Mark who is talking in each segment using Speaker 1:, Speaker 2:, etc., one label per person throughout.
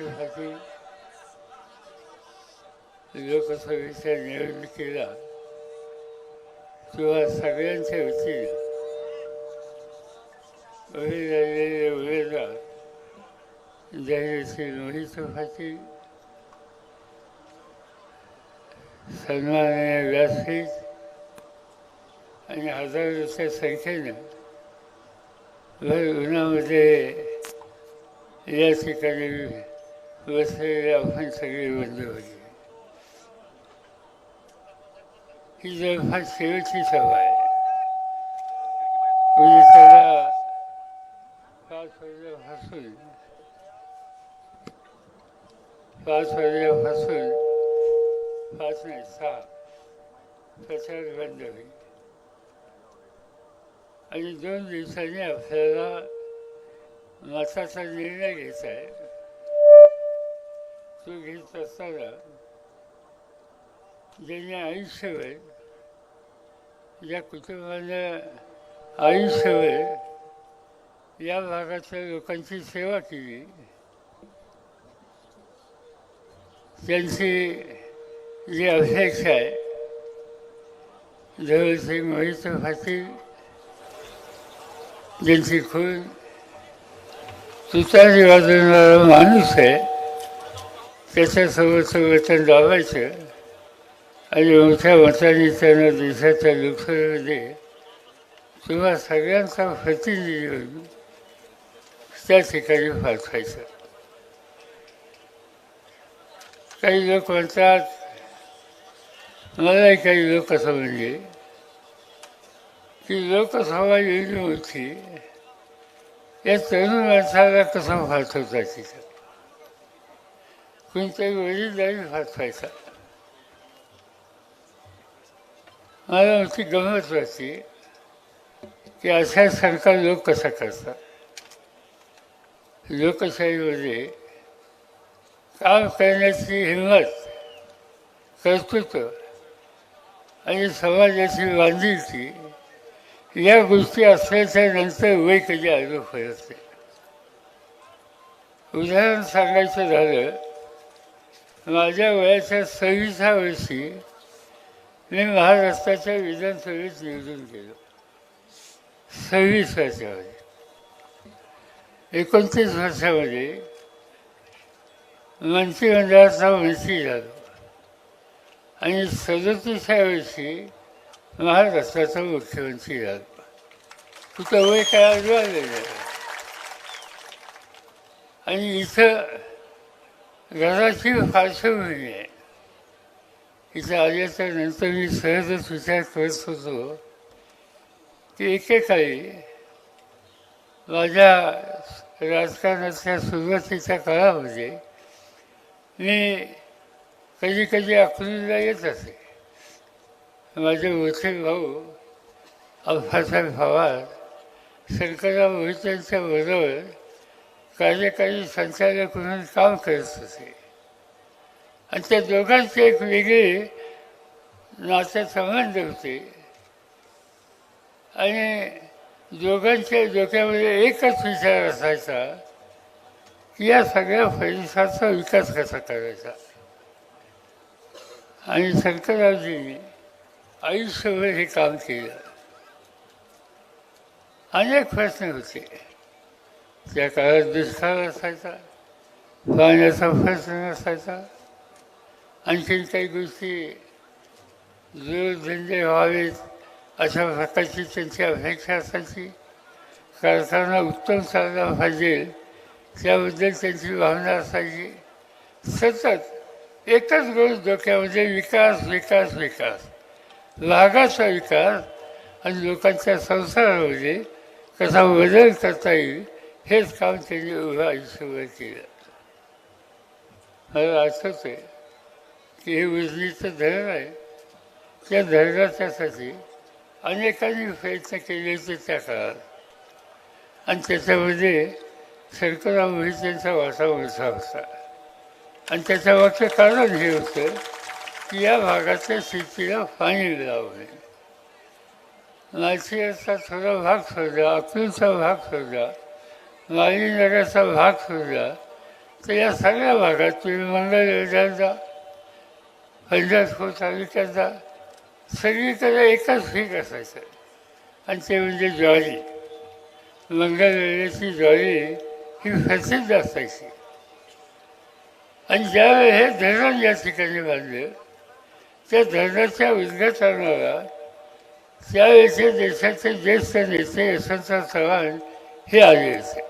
Speaker 1: मोहितेसाठी लोकसभेच्या केला. किंवा सगळ्यांच्या वतीनं उभे झालेले उमेदवार ज्यावेळेस मोहित पाटील सन्माननीय व्यासपीठ आणि हजारोच्या संख्येनं भर उन्हामध्ये या ठिकाणी बसलेले आपण सगळे बंद होते ही जवळपास शेवटची सभा आहे. म्हणजे त्याला पाच वाजल्यापासून पाच वाजल्यापासून पाच नाही सहा प्रचार बंद होईल आणि दोन दिवसांनी आपल्याला मताचा निर्णय घ्यायचा आहे. तो घेत असताना ज्यांनी आयुष्यभर या कुटुंबानं आयुष्यभर या भागातल्या लोकांची सेवा केली. त्यांची जी अपेक्षा आहे जवळचे मोहित पाटील ज्यांची खून तुतारी वाजवणारा माणूस आहे त्याच्या सगळं सगळं वचन दाबायचं आणि मोठ्या मताने त्यांना देशाच्या लोकसभेमध्ये किंवा सगळ्यांचा प्रतिनिधी होऊन त्या ठिकाणी पाठवायचं. काही लोक म्हणतात मलाही काही लोक असं म्हणजे की लोकसभा एवढी होती. या तरुण माणसाला कसं पाठवतात तिथं कोणत्याही हात व्हायचा मला आमची गमत वाटते की अशा सरकार लोक कसा करतात लोकशाहीमध्ये काम करण्याची हिंमत कर्तृत्व आणि समाजाची बांधिलकी या गोष्टी असल्याच्या नंतर वय कधी आलो फरक नाही. उदाहरण सांगायचं झालं माझ्या वयाच्या सव्वीसा वर्षी मी महाराष्ट्राच्या विधानसभेत निवडून गेलो सव्वीस वर्षामध्ये. एकोणतीस वर्षामध्ये मंत्रिमंडळाचा मंत्री झालो. आणि सदतीसव्या वर्षी महाराष्ट्राचा मुख्यमंत्री झालो. तुझं वय काय आलेलं आणि इथं रणाची पार्श्वभूमी आहे. इथे आल्याच्यानंतर मी सहजच विचार करत होतो की एकेकाळी माझ्या राजकारणाच्या सुरुवातीच्या काळामध्ये मी कधी कधी अकलूजला येत असे. माझे मोठे भाऊ अब्बासाहेब भावात शंकरराव मोहित्यांच्या बरोबर कार्यकारी संचालक म्हणून काम करत होते. आणि त्या दोघांचे एक वेगळे नाते संबंध होते. आणि दोघांच्या डोक्यामध्ये एकच विचार असायचा की या सगळ्या परिसराचा विकास कसा करायचा. आणि शंकररावजींनी आयुष्यभर हे काम केलं. अनेक प्रश्न होते. त्या काळात दुष्काळ असायचा पाण्याचा प्रश्न नसायचा आणखीन काही गोष्टी जोडधंदे व्हावेत अशा प्रकारची त्यांची अपेक्षा असायची कारखाना उत्तम चालला पाहिजे त्याबद्दल त्यांची भावना असायची सतत एकच गोष्ट डोक्यामध्ये विकास विकास विकास लागाचा विकास आणि लोकांच्या संसारामध्ये कसा बदल करता येईल हेच काम त्यांनी उभं आयुष्यभर केलं. मला असंच आहे की हे विजलीचं धरण आहे. त्या धरणाच्यासाठी अनेकांनी प्रयत्न केले होते त्या काळात. आणि त्याच्यामध्ये शंकरराव त्यांचा वाटा मोठा होता. आणि त्याच्या मागचं कारण हे होतं की या भागाच्या शेतीला पाणी मिळावं. नये मालशिरसचा थोडा भाग सोडला अकलूचा भाग सोडला माळीनगरचा भाग सुद्धा. तर या सगळ्या भागात तुम्ही मंगळ योजनात जा तालुक्याचा जा सगळीकडे एकच पीक असायचं. आणि ते म्हणजे ज्वारी. मंगळवेळेची ज्वारी ही प्रसिद्ध असायची. आणि ज्यावेळी हे धरण या ठिकाणी बांधलं त्या धरणाच्या उद्घाटनाला त्यावेळेचे देशाचे ज्येष्ठ नेते यशवंतराव चव्हाण हे आले होते.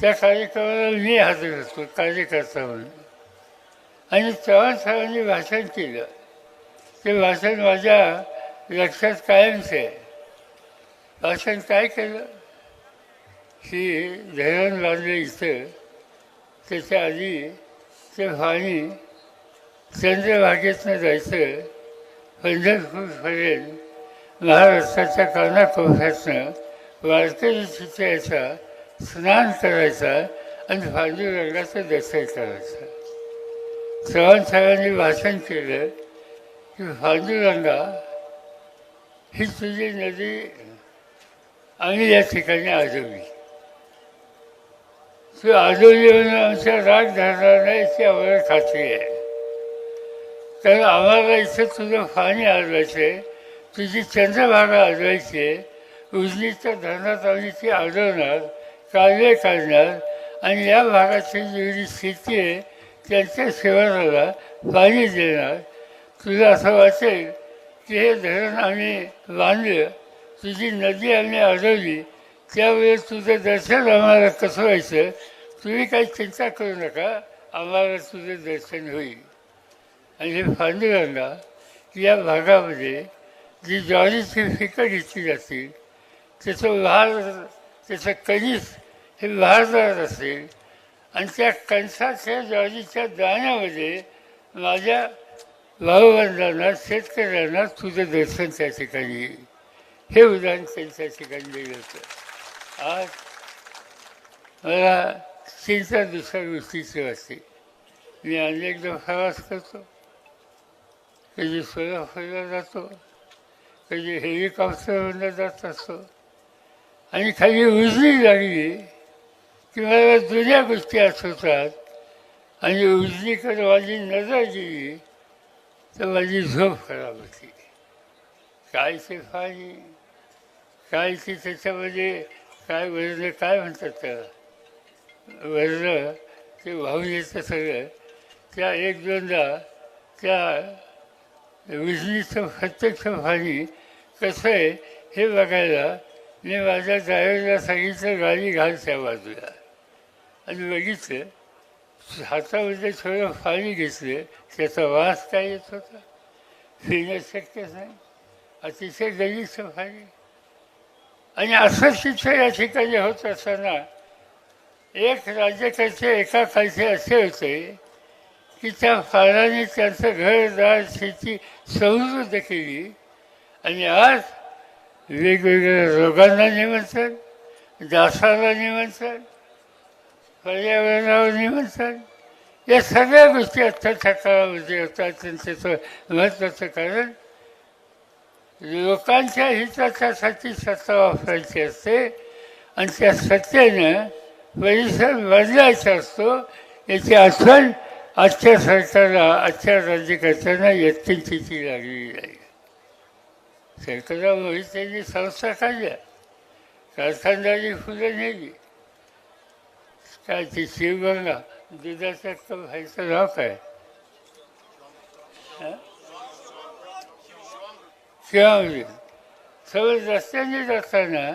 Speaker 1: त्या कार्यक्रमाला मी हजर होतो कार्यकर्ता म्हणून. आणि चव्हाण साहेबांनी भाषण केलं. ते भाषण माझ्या लक्षात कायमच आहे. भाषण काय केलं? की धरण बांधलं इथं त्याच्या आधी ते पाणी चंद्रभागेतनं जायचं पंढरपूरपर्यंत महाराष्ट्राच्या कानाकोपऱ्यातनं वारकरी तिथे स्नान करायचं आणि पांडुरंगाचं दर्शन करायचं. चव्हाण साहेबांनी भाषण केलं की पांडुरंगा ही तुझी नदी आम्ही या ठिकाणी आजवली तू आजवली म्हणून आमच्या राग धरणार नाही याची आम्हाला खात्री आहे. कारण आम्हाला इथं तुझं पाणी आजवायचे तुझी चंद्रभागा आजवायची आहे उजनीच्या धरणात आम्ही ती आजवणार. कालवे काढणार आणि या भागाची जेवढी शेती आहे त्यांच्या सेवनाला पाणी देणार. तुला असं वाटेल की हे धरण आम्ही बांधलं तुझी नदी आम्ही अडवली त्यावेळेस तुझं दर्शन आम्हाला कसं व्हायचं? तुम्ही काही चिंता करू नका आम्हाला तुझं दर्शन होईल. आणि हे पांडुरंगा या भागामध्ये जी ज्वारीची फिकट घेतली जातील त्याचं वार त्याचं कणीस हे भारदार असेल. आणि त्या कणसाच्या ज्वारीच्या दाण्यामध्ये माझ्या भाऊबंधांना शेतकऱ्यांना तुझं दर्शन त्या ठिकाणी येईल. हे उदाहरण त्यांच्या ठिकाणी दिलं होतं. आज मला चिंता दुसऱ्या गोष्टीची वाटते. मी अनेकदा प्रवास करतो. कधी सोलापूरला जातो. कधी हेलिकॉप्टरवरनं जात असतो. आणि खाली उजळी लागली की मला जुन्या गोष्टी आठवतात आणि उजळीकडे माझी नजर गेली तर माझी झोप खराब होती. काय ते पाणी? काय ते त्याच्यामध्ये काय वर्ण काय म्हणतात त्याला? वर्ण ते वाहून येतं सगळं. त्या एक दोनदा त्या विजनीचं प्रत्यक्ष पाणी कसं आहे हे बघायला मी माझ्या ड्रायव्हरला सांगितलं गाडी घाल त्या बाजूला. आणि बघितलं हातामध्ये थोडं पाणी घेतलं त्याचा वास काय येत होता? पिणं शक्यच नाही. अतिशय गलीचं पाणी. आणि असं तिथं या ठिकाणी होत असताना एक राज्यकर्ते एका खालचे असे होते की त्या फाराने त्यांचं घरदार शेती समृद्ध केली. आणि आज वेगवेगळ्या रोगांना निमंत्रण दासाला निमंत्रण पर्यावरणावर निमंत्रण या सगळ्या गोष्टी आत्ताच्या काळामध्ये म्हणजे असतात त्यांचं महत्त्वाचं कारण लोकांच्या हिताच्यासाठी सत्ता वापरायची असते आणि त्या सत्तेनं परिसर बदलायचा असतो याची आठवण आजच्या सरकारला आजच्या राज्यकर्त्यांना यत्किंचिती लागलेली आहे. सरकारामुळे त्यांनी संस्था काढल्या. कारखानदारी फुलं नेली. काय ती शिवगंगा दुधाचा कप व्हायचं नाव आहे. शिवामृत सगळं रस्त्याने जाताना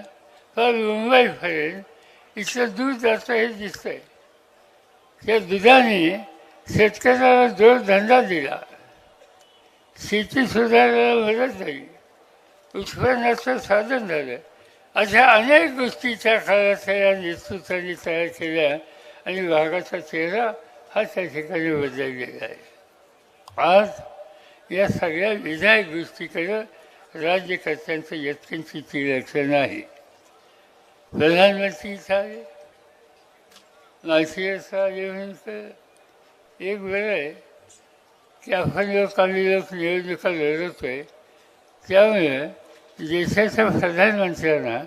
Speaker 1: फार मुंबईपर्यंत इथलं दूध जातं हे दिसतंय. त्या दुधाने शेतकऱ्याला जोरधंदा दिला. शेती सुधारायला मदत झाली. उत्पन्नाचं साधन झालं. अशा अनेक गोष्टीच्या त्या काळात नेतृत्वाने तयार केल्या आणि भागाचा चेहरा हा त्या ठिकाणी बदललेला आहे. आज या सगळ्या विधायक गोष्टीकडं राज्यकर्त्यांचं यत्किंचित लक्ष नाही प्रधानमंत्री झाले माहिती आले म्हणतं एक बरं आहे की आपण लोक आम्ही लोक निवडणुका लढवतोय त्यामुळे देशाच्या प्रधानमंत्र्यांना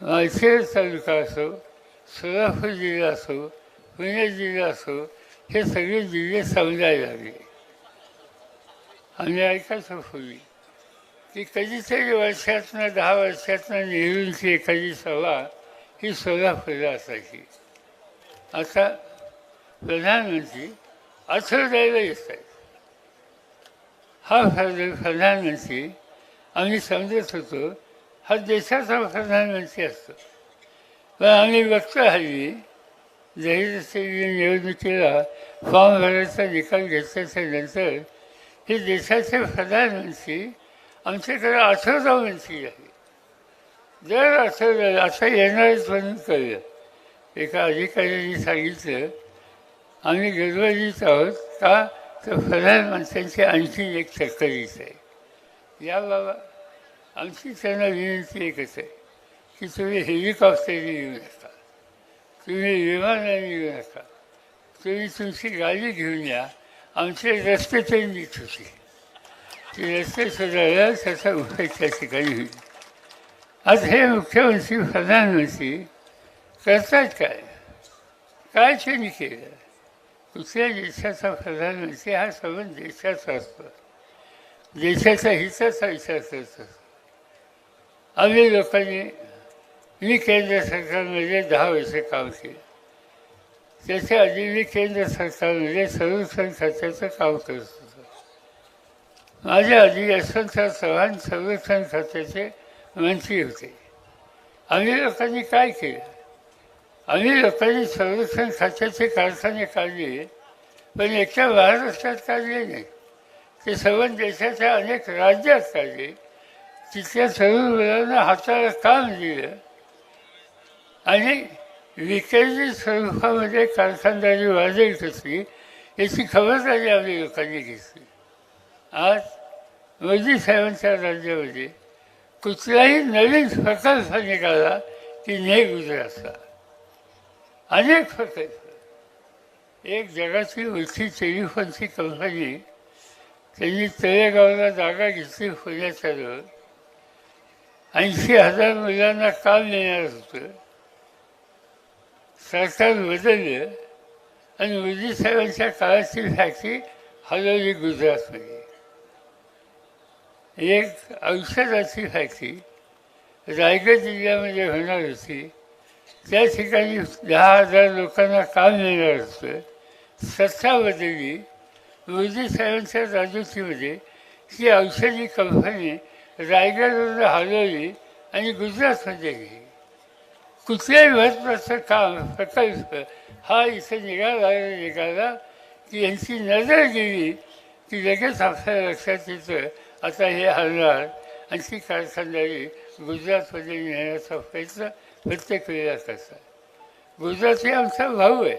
Speaker 1: माळशिरस तालुका असो सोलापूर जिल्हा असो पुणे जिल्हा असो हे सगळे जिल्हे समजायला लागले आम्ही ऐकायचो पूर्वी की कधीतरी वर्षातनं दहा वर्षातनं नेहरूंची एखादी सभा ही सोलापूरला असायची. आता प्रधानमंत्री आठवड्याला येत आहेत हा प्रधानमंत्री आम्ही समजत होतो हा देशाचा प्रधानमंत्री असतो. पण आम्ही बघतो हल्ली जाहीर निवडणुकीला फॉर्म भरायचा निकाल घेतल्याच्या नंतर हे देशाचे प्रधानमंत्री आमच्याकडे आठवडा मंत्री आहे. दर आठवड्याला आता येणारच म्हणून कळलं. एका अधिकाऱ्यांनी सांगितलं आम्ही गडबडीत आहोत का? तर प्रधानमंत्र्यांची आणखी एक चक्करीच आहे या बाबा आमची त्यांना विनंती एकच आहे की तुम्ही हेलिकॉप्टरने येऊ नका. तुम्ही विमानाने येऊ नका. तुम्ही तुमची गाडी घेऊन या. आमचे रस्ते तरी नीट होते ते रस्ते सुधारला त्याचा उपाय त्या ठिकाणी होईल. आज हे मुख्यमंत्री प्रधानमंत्री करतात काय? काय त्यांनी केलं? कुठल्या देशाचा प्रधानमंत्री हा संबंध देशाचा असतो. देशाचा हिताचा विचार करतो आम्ही लोकांनी मी केंद्र सरकारमध्ये दहा वर्ष काम केलं. त्याच्या आधी मी केंद्र सरकारमध्ये संरक्षण खात्याचं काम करत होतो. माझ्या आधी यशवंतराव चव्हाण संरक्षण खात्याचे मंत्री होते. आम्ही लोकांनी काय केलं? आम्ही लोकांनी संरक्षण खात्याचे कारखाने काढले पण एकट्या महाराष्ट्रात काढले नाही. ते सर्व देशाच्या अनेक राज्यात काढले तिथल्या सर्व मुलांना हाताला काम दिलं. आणि विकेंद्रित स्वरूपामध्ये कारखानदारी वाढेल कशी याची खबरदारी आम्ही लोकांनी घेतली. आज मोदी साहेबांच्या राज्यामध्ये कुठलाही नवीन प्रकल्प निघाला की ने गुजरातचा. अनेक प्रकल्प. एक जगाची मोठी टेलिफोनची कंपनी त्यांनी तळेगावला जागा घेतली पुण्याच्या जवळ ऐंशी हजार मुलांना काम देणार होतं. सरकार बदललं आणि मोदी साहेबांच्या काळाची फॅक्टरी हलवली गुजरातमध्ये. एक औषधाची फॅक्टरी रायगड जिल्ह्यामध्ये होणार होती. त्या ठिकाणी दहा हजार लोकांना काम मिळणार होतं. सत्ता बदलली. विजय साहेबांच्या राजवटीमध्ये ही औषधी कंपनी रायगडवर हलवली आणि गुजरातमध्ये गेली. कुठल्याही महत्त्वाचं काम प्रकल्प हा इथे निघाला निघाला की यांची नजर गेली की लगेच आपल्या लक्षात येतं आता हे हलणार आणि ती कारखानदारी गुजरातमध्ये नेण्याचा प्रयत्न प्रत्येक वेळेला करतात. गुजरात हे आमचा भाऊ आहे.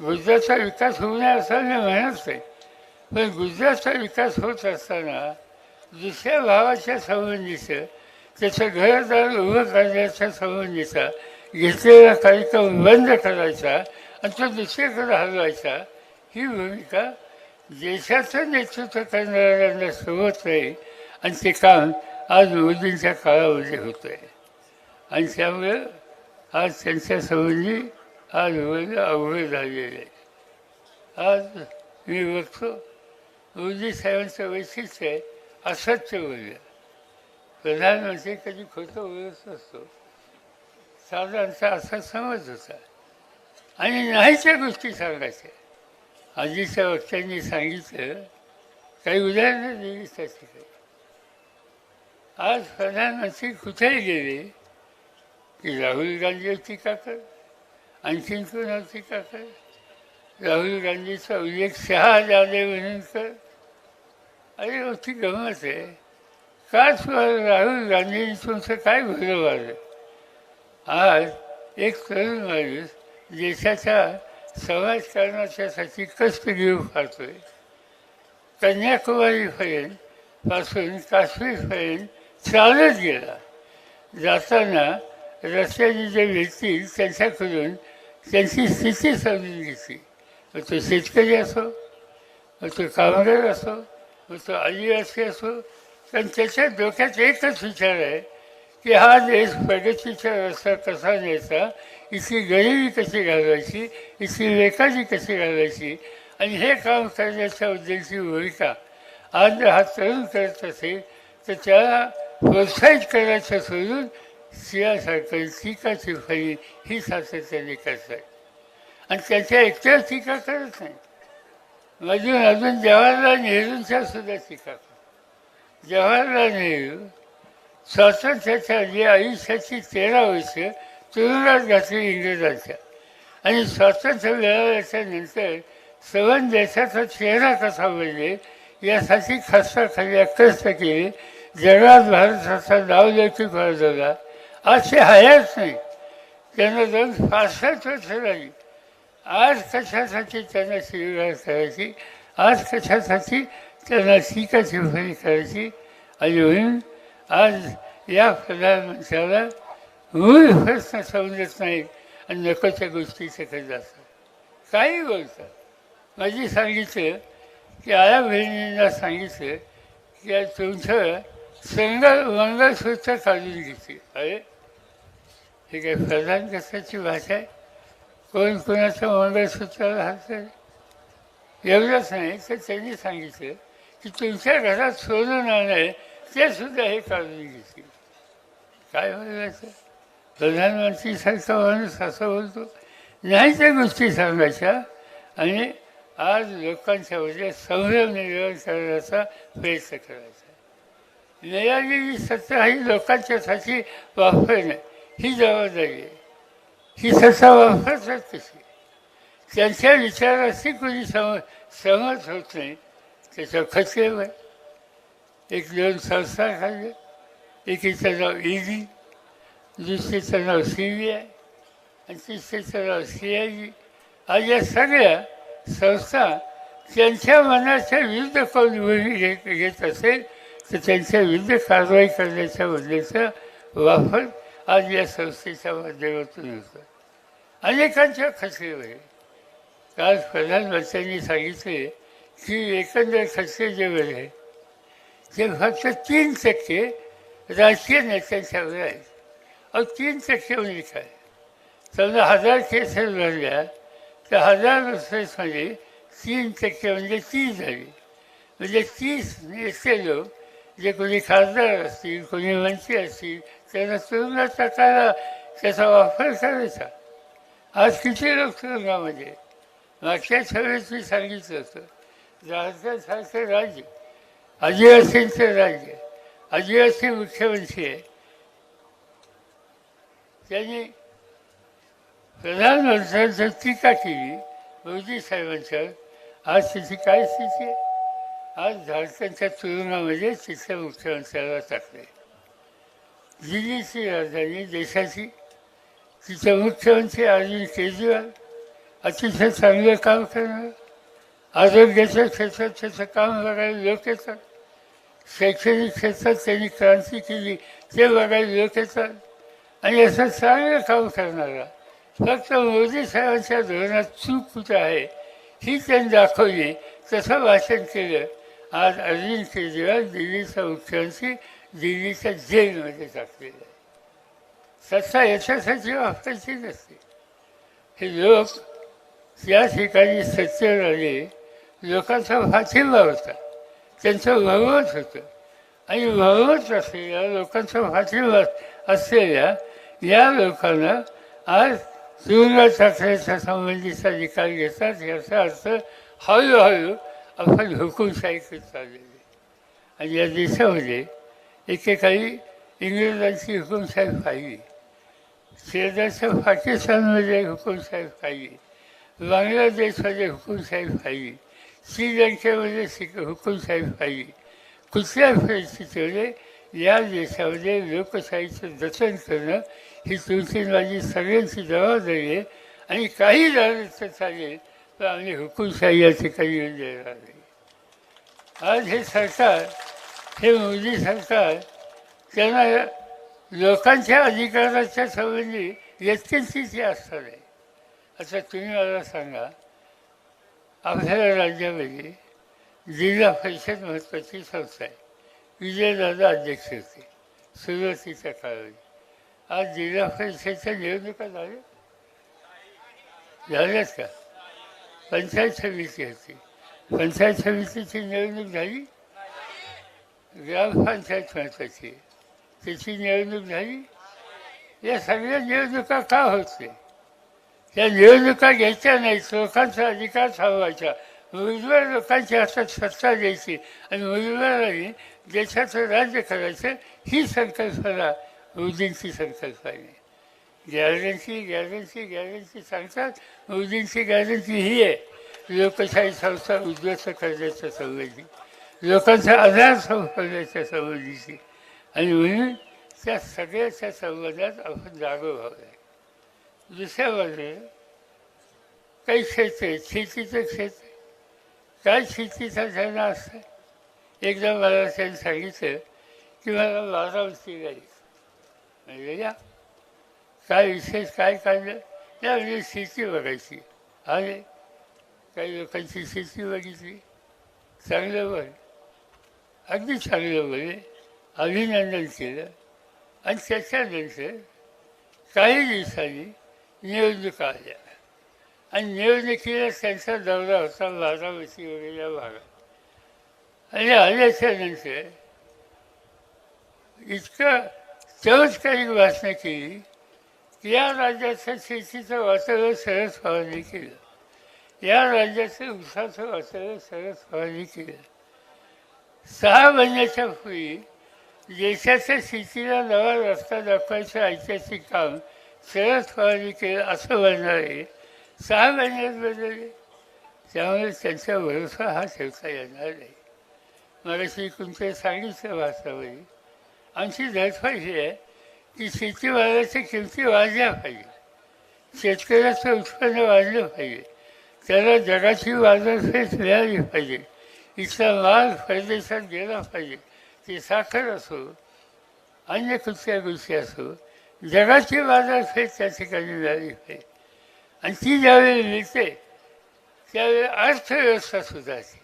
Speaker 1: गुजरातचा विकास होऊ नये असं मी म्हणत नाही. पण गुजरातचा विकास होत असताना दुसऱ्या भावाच्या संबंधीचं त्याचं घरदार उभं करण्याच्या संबंधीचा घेतलेला कार्यक्रम बंद करायचा आणि तो दुसरीकडे हलवायचा. ही भूमिका देशाचं नेतृत्व करणाऱ्यांना सोबत नाही आणि ते काम आज मोदींच्या काळामध्ये होतं आहे आणि त्यामुळे आज त्यांच्या संबंधी आज बोलणं अवघड झालेलं आहे. आज मी बघतो गुरुजी साहेबांचं वैशिष्ट्य आहे असत्य बोललं प्रधानमंत्री कधी खोटं बोलत असतो साधारणतः असा समज होता. आणि नाहीच्या गोष्टी सांगायच्या. आजीच्या वक्त्यांनी सांगितलं काही उदाहरणं दिली त्या ठिकाणी आज प्रधानमंत्री कुठेही गेले? की राहुल गांधीवर टीका कर. आणखीन कोणावर टीका कर? राहुल गांधीचा उल्लेख शहा जादे म्हणून कर. अरे मोठी गमत आहे. काच राहुल गांधींनी तुमचं काय भलं वाढलं आज एक तरुण माणूस देशाच्या समाजकारणाच्यासाठी कष्ट घेऊ पाहतोय. कन्याकुमारीपर्यंत पासून काश्मीरपर्यंत चालत गेला. जाताना रस्त्याने जे भेटतील त्यांच्याकडून त्यांची स्थिती समजून घेतली. मग तो शेतकरी असो मग तो कामगार असो मग तो आदिवासी असो पण त्याच्या डोक्यात एकच विचार आहे की हा देश प्रगतीचा रस्ता कसा न्यायचा इथली गरिबी कशी घालवायची इथली बेकारी कशी घालवायची आणि हे काम करण्याच्या उद्देशी भूमिका आज हा तरुण करत असेल तर त्याला प्रोत्साहित करायचं सोडून सियासारखं टीका फळी ही सातत्याने करतात आणि त्याच्या एकट्या टीका करत नाही. अजून अजून जवाहरलाल नेहरूंचा सुद्धा टीका जवाहरलाल नेहरू स्वातंत्र्याच्या जे आयुष्याची तेरा वर्ष तुरुंगात घातली इंग्रजांच्या आणि स्वातंत्र्य मिळवल्याच्या नंतर सवन देशाचा चेहरा कसा म्हणजे यासाठी खस्ता खाली कष्ट केले जगात भारताचा नावलौकिक वाढवला आज ते हयाच नाही. त्यांना जाऊन पासष्ट वर्ष झाली आज कशासाठी त्यांना शिवगाळ करायची. आज कशासाठी त्यांना शिकाची फळी करायची. आणि म्हणून आज या प्रधानमंत्र्याला मूळ प्रश्न समजत नाहीत आणि नकोच्या गोष्टी करत जातात. काही बोलतात माझी सांगितलं की आया बहिणींना सांगितलं की आज तुमचं संगल मंगळसूत्र काढून घेते अरे हे काय प्रधान कशाची भाषा आहे? कोण कोणाचं मंगळसूत्राला हात एवढंच नाही तर त्यांनी सांगितलं की तुमच्या घरात सोनं नाही आहे ते सुद्धा हे काढून घेतील. काय बोलायचं प्रधानमंत्रीसारखा माणूस असं बोलतो? नाही त्या गोष्टी सांगायच्या. आणि आज लोकांच्या मध्ये संभ्रम निर्माण करण्याचा प्रयत्न करायचा. मिळालेली सत्ता ही लोकांच्यासाठी वापरणं ही जबाबदारी आहे. ही सत्ता वापरतात तशी त्यांच्या विचाराशी कोणी सम सहमत होत नाही त्याचा खचलेलं आहे एक दोन संस्था खाल्ले एकीचं नाव ईडी दुसरीचं नाव सी बी आय आणि तिसरीचं नाव सी आय जी आज या सगळ्या संस्था त्यांच्या मनाच्या विरुद्ध कोण भूमिका घेत घेत असेल तर त्यांच्या विरुद्ध कारवाई करण्याच्या बदलेचा वापर आज या संस्थेच्या माध्यमातून होतं अनेकांच्या खचलेवर आहे काल प्रधानमंत्र्यांनी सांगितले की एकंदर खसे जे आहे ते फक्त तीन टक्के राजकीय नेत्यांच्यावर आहेत अहो तीन टक्के म्हणजे काय? समजा हजार केसेस भरल्या तर हजार केसेसमध्ये तीन टक्के म्हणजे तीस झाली. म्हणजे तीस नेते लोक जे कोणी खासदार असतील कोणी मंत्री असतील त्यांना तुरुंगात टाकायला त्याचा वापर करायचा. आज किती लोक तुरुंगामध्ये मागच्या सभेत मी सांगितलं होतं. झारखंडसारखं राज्य आदिवासींचं राज्य आदिवासी मुख्यमंत्री आहे. त्यांनी प्रधानमंत्र्यांचं टीका केली मोदी साहेबांच्यावर आज त्याची काय स्थिती आहे? आज झारखंडच्या तुरुंगामध्ये तिथल्या मुख्यमंत्र्याला टाकले दिल्लीची राजधानी देशाची तिच्या मुख्यमंत्री अरविंद केजरीवाल अतिशय चांगलं काम करणार आरोग्याच्या क्षेत्रात त्याचं काम बघायला लोक येतात शैक्षणिक क्षेत्रात त्यांनी क्रांती केली ते बघायला लोक येतात आणि असं चांगलं काम करणारा फक्त मोदी साहेबांच्या धोरणात चूक कुठं आहे ही त्यांनी दाखवली तसं भाषण केलं. आज अरविंद केजरीवाल दिल्लीचा मुख्यमंत्री दिल्लीच्या जेलमध्ये टाकलेला आहे सत्ता याच्यासाठी वापरायची नसते. हे लोक या ठिकाणी सत्तेवर आले लोकांचा पाठिंबा होता त्यांचं भगवत होतं. आणि भगवत असलेल्या लोकांचा पाठिंबा असलेल्या या लोकांना आज तुरुंगात टाकण्याच्या संबंधीचा निकाल घेतात याचा अर्थ हळूहळू आपण हुकुमशाही करत चाललेली आणि या देशामध्ये एकेकाळी इंग्रजांची हुकुमशाही पाहिली. शेजारच्या पाकिस्तानमध्ये हुकुमशाही पाहिली. बांगलादेशमध्ये हुकुमशाही पाहिली. श्रीलंकेमध्ये शिक हुकुमशाही पाहिली. कुठल्या परिस्थितीमध्ये या देशामध्ये लोकशाहीचं जतन करणं ही तुमची माझी सगळ्यांची जबाबदारी आहे आणि काही झालं तर चालेल तर आम्ही हुकुमशाही या ठिकाणी येऊन देणार नाही आज हे सरकार हे मोदी सरकार त्यांना लोकांच्या अधिकाराच्या संबंधी व्यक्तींची असणार नाही आता तुम्ही मला सांगा आपल्या राज्यामध्ये जिल्हा परिषद महत्त्वाची संस्था आहे. विजयदादा अध्यक्ष होते सुरुवातीच्या काळामध्ये आज जिल्हा परिषदच्या निवडणुका झाल्या. झाल्याच का? पंचायत समिती होती. पंचायत समितीची निवडणूक झाली. ग्रामपंचायत महत्वाची त्याची निवडणूक झाली. या सगळ्या निवडणुका का होत नाही निवडणुका घ्यायच्या नाहीत. लोकांचा अधिकार थांबवायचा. मुलीवर लोकांच्या हातात सत्ता द्यायची आणि मुलीवरांनी देशाचं राज्य करायचं ही संकल्पना मोदींची संकल्पना गॅरंटी गॅरंटी गॅरंटी सांगतात. मोदींची गॅरंटी ही आहे. लोकशाही संस्था उद्ध्वस्त करण्याच्या संवेदी लोकांचा आधार संवादाच्या संबंधीची आणि म्हणून त्या सगळ्याच्या संबंधात आपण जागो व्हावं. आहे दुसऱ्या बाजूने काही क्षेत्र आहेत शेतीचं क्षेत्र काय शेतीचा त्यांना असतं? एकदा मला त्यांनी सांगितलं की मला बारामती जायचं. म्हणजे या. काय विशेष काय काढलं या म्हणजे शेती बघायची. अरे काही लोकांची शेती बघितली. चांगलं बघ. अगदी चांगलं बघे अभिनंदन केलं. आणि त्याच्यानंतर काही दिवसांनी निवडणुका आल्या. आणि निवडणुकीला त्यांचा दौरा होता बारामती वगैरे या भागात. आणि आल्याच्यानंतर इतकं चमत्कारिक भाषणं केली की या राज्याचं शेतीचं वातावरण सरस फवारणी केलं. या राज्याचं उसाचं वातावरण सरस फवारणी केलं. सहा महिन्याच्या पूर्वी देशाच्या शेतीला नवा रस्ता दाखवायचं ऐतिहासिक काम सरळ फवारणी केलं असं म्हणणारे सहा महिन्यात बदलले. त्यामुळे त्यांचा भरोसा हा ठेवता येणार नाही. मला श्री तुमच्या सांगितलं भाषामध्ये आमची धडपड ही आहे की शेतीमालाच्या किमती वाढल्या पाहिजे. शेतकऱ्याचं उत्पन्न वाढलं पाहिजे. त्याला जगाची बाजारपेठ मिळाली पाहिजे. इथला माल परदेशात गेला पाहिजे. ती साखर असो अन्य कुठल्या गोष्टी असो जगाची बाजारपेठ त्या ठिकाणी मिळाली पाहिजे. आणि ती ज्यावेळी मिळते त्यावेळी अर्थव्यवस्था सुधारते.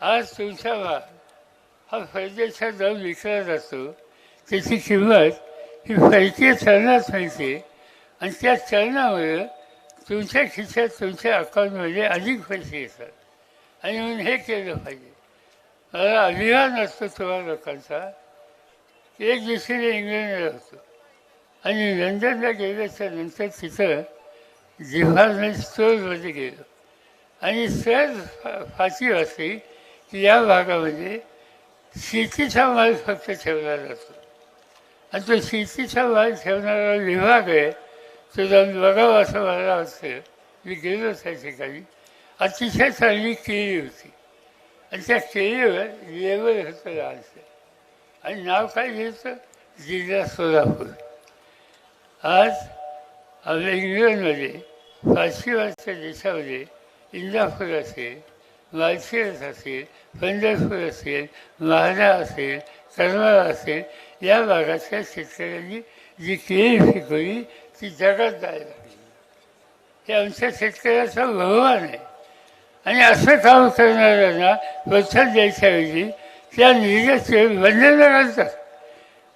Speaker 1: आज तुमचा माल हा परदेशात जाऊन विकला जातो त्याची किंमत ही परकीय चलनात मिळते. आणि त्या चलनामुळे तुमच्या खिशात तुमच्या अकाउंटमध्ये अधिक पैसे येतात. आणि म्हणून हे केलं पाहिजे. मला अभिमान असतो तुम्हा लोकांचा. एक दिवशी इंग्लंडला होतो. आणि लंडनला गेल्याच्यानंतर तिथं जिव्हार स्टोरमध्ये गेलो. आणि सहज फा- फाशी वाचली की या भागामध्ये शेतीचा माल फक्त ठेवला जातो आणि तो शेतीचा माल ठेवणारा विभाग आहे. तो जाऊन बघावा असं मला वाटतं. मी गेलो त्या ठिकाणी. अतिशय चांगली केळी होती. आणि त्या केळीवर लेबल होतं लहानसं आणि नाव काय घ्यायचं? जिल्हा सोलापूर. आज आपल्या इंग्लंडमध्ये पाचशे देशामध्ये इंदापूर असेल मालशेरस असेल पंढरपूर असेल महादा असेल करमाळा असेल या भागातल्या शेतकऱ्यांनी जी केळी पिकवली ती जगात जायला लागली. हे आमच्या शेतकऱ्याचा बहुमान आहे. आणि असं काम करणाऱ्यांना प्रोत्साहन द्यायच्याऐवजी त्या निर्यात बंधनं घालतात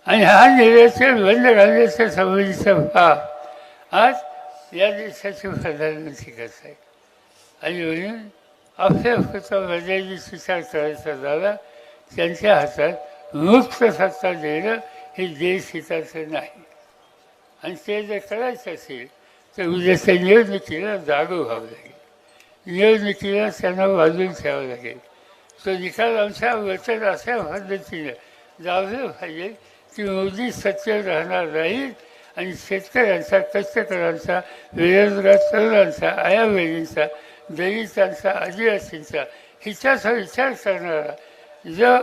Speaker 1: आणि हा निर्यात बंद घालण्याच्या संबंधीचा भाव आज या देशाचे प्रधानमंत्री करत आहेत. आणि म्हणून आपल्या पुरता मर्यादित विचार करायचा झाला त्यांच्या हातात मुक्त सत्ता देणं हे देश हिताचं नाही. आणि ते जर करायचं असेल तर उद्याच्या निवडणुकीला जागो व्हावं लागेल. निवडणुकीला त्यांना बाजून ठेवावं लागेल. तो निकाल आमच्या वचन अशा पद्धतीने जावे पाहिजे की मोदी सत्य राहणार नाही आणि शेतकऱ्यांचा कष्टकऱ्यांचा बेरोजगार तरुणांचा आया बहिणींचा दलितांचा आदिवासींचा हिच्याचा विचार करणारा जो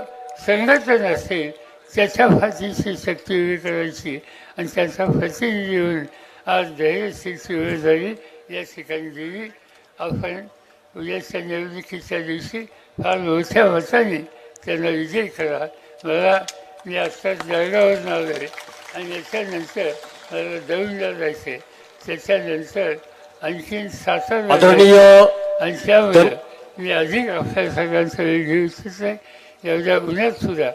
Speaker 1: संघटन असेल त्याच्या फाशीची शक्ती उभी करायची आणि त्यांचा प्रतिनिधी होऊन आज धैर्यशीलची वेळ झाली. या ठिकाणी दिली. आपण उद्याच्या निवडणुकीच्या दिवशी फार मोठ्या मताने त्यांना विजय करा. मला मी आत्ता जळगावरून आलो आहे आणि याच्यानंतर मला दौंडला जायचं आहे त्याच्यानंतर आणखीन सातारा आणि त्यामुळे मी अधिक आपल्या सगळ्यांचा वेळ घेऊ इच्छित नाही एवढ्या उन्हात सुद्धा